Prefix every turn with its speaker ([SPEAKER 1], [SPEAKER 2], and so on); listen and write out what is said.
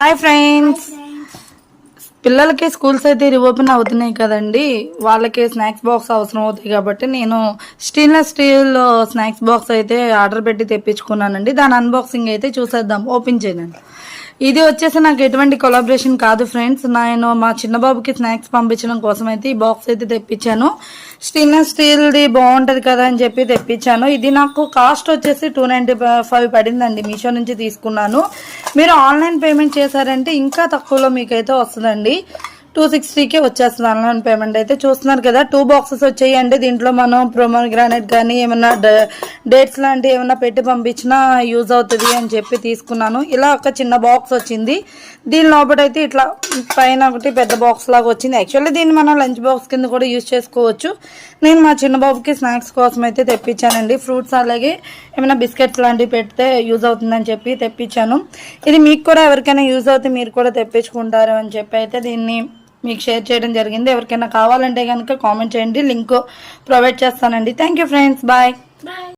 [SPEAKER 1] Hi friends పిల్లలకి schools అయితే reopen అవుతున్నాయి కదండి. వాళ్ళకి స్నాక్స్ బాక్స్ అవసరం అవుతాయి కాబట్టి నేను స్టెయిన్లెస్ స్టీల్ స్నాక్స్ బాక్స్ అయితే ఆర్డర్ పెట్టి తెప్పించుకున్నానండి. దాని అన్బాక్సింగ్ అయితే చూసేద్దాం. ఓపెన్ చేయనండి ఇది వచ్చేసి నాకు ఎటువంటి కొలాబరేషన్ కాదు ఫ్రెండ్స్ నేను మా చిన్న బాబుకి స్నాక్స్ పంపించడం కోసం అయితే ఈ బాక్స్ అయితే తెప్పించాను. స్టెయిన్లెస్ స్టీల్ది బాగుంటుంది కదా అని చెప్పి తెప్పించాను. ఇది నాకు కాస్ట్ వచ్చేసి టూ నైంటీ ఫైవ్ పడిందండి మీషో నుంచి తీసుకున్నాను. మీరు ఆన్లైన్ పేమెంట్ చేశారంటే ఇంకా తక్కువలో మీకైతే వస్తుందండి. టూ సిక్స్టీకే వచ్చేస్తుంది ఆన్లైన్ పేమెంట్ అయితే. చూస్తున్నారు కదా టూ బాక్సెస్ వచ్చాయండి. దీంట్లో మనం ప్రోమో గ్రానైట్ కానీ ఏమన్నా డేట్స్ లాంటివి ఏమన్నా పెట్టి పంపించినా యూజ్ అవుతుంది అని చెప్పి తీసుకున్నాను. ఇలా ఒక చిన్న బాక్స్ వచ్చింది. దీని లోపల అయితే ఇట్లా పైన ఒకటి పెద్ద బాక్స్ లాగా వచ్చింది. యాక్చువల్లీ దీన్ని మనం లంచ్ బాక్స్ కింద కూడా యూజ్ చేసుకోవచ్చు. నేను మా చిన్న బాబుకి స్నాక్స్ కోసం అయితే తెప్పించానండి. ఫ్రూట్స్ అలాగే ఏమైనా బిస్కెట్స్ లాంటివి పెడితే యూజ్ అవుతుందని చెప్పి తెప్పించాను. ఇది మీకు కూడా ఎవరికైనా యూజ్ అవుతే మీరు కూడా తెప్పించుకుంటారు అని చెప్పి అయితే దీన్ని మీకు షేర్ చేయడం జరిగింది. ఎవరికైనా కావాలంటే కనుక కామెంట్ చేయండి. లింక్ ప్రొవైడ్ చేస్తానండి. Thank you friends bye